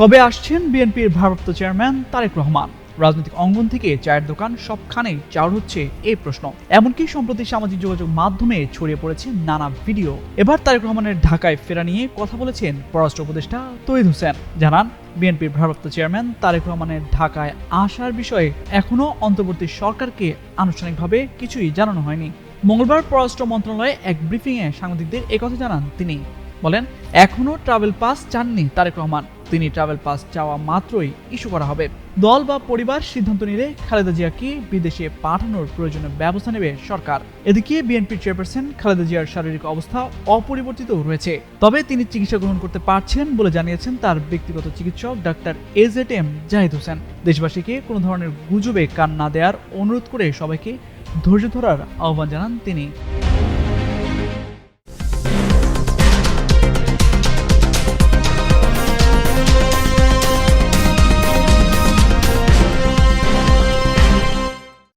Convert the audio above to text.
কবে আসছেন বিএনপির ভারপ্রাপ্ত চেয়ারম্যান তারেক রহমান? রাজনৈতিক অঙ্গন থেকে চায়ের দোকান সবখানেই চাউর হচ্ছে এই প্রশ্ন। এমনকি সম্প্রতি সামাজিক যোগাযোগ মাধ্যমে ছড়িয়ে পড়েছে নানা ভিডিও। এবার তারেক রহমানের ঢাকায় ফেরা নিয়ে কথা বলেছেন পররাষ্ট্র উপদেষ্টা তৈদ হোসেন। জানান, বিএনপির ভারপ্রাপ্ত চেয়ারম্যান তারেক রহমানের ঢাকায় আসার বিষয়ে এখনও অন্তর্বর্তী সরকারকে আনুষ্ঠানিকভাবে কিছুই জানানো হয়নি। মঙ্গলবার পররাষ্ট্র মন্ত্রণালয়ে এক ব্রিফিংয়ে সাংবাদিকদের একথা জানান তিনি। বলেন এখনও ট্রাভেল পাস চাননি তারেক রহমান। তিনি ট্রাভেল পাস চাওয়া মাত্রই ইস্যু করা হবে। দল বা পরিবার সিদ্ধান্ত নিলে খালেদা জিয়াকে বিদেশে পাঠানোর প্রয়োজনীয় ব্যবস্থা নেবে সরকার। এদিকে বিএনপির চেয়ারপারসন খালেদা জিয়ার শারীরিক অবস্থা অপরিবর্তিত রয়েছে। তবে তিনি চিকিৎসা গ্রহণ করতে পারছেন বলে জানিয়েছেন তার ব্যক্তিগত চিকিৎসক doctor A Z M Zahid Hossain. দেশবাসীকে কোনো ধরনের গুজবে কান না দেওয়ার অনুরোধ করে সবাইকে ধৈর্য ধরার আহ্বান জানান তিনি।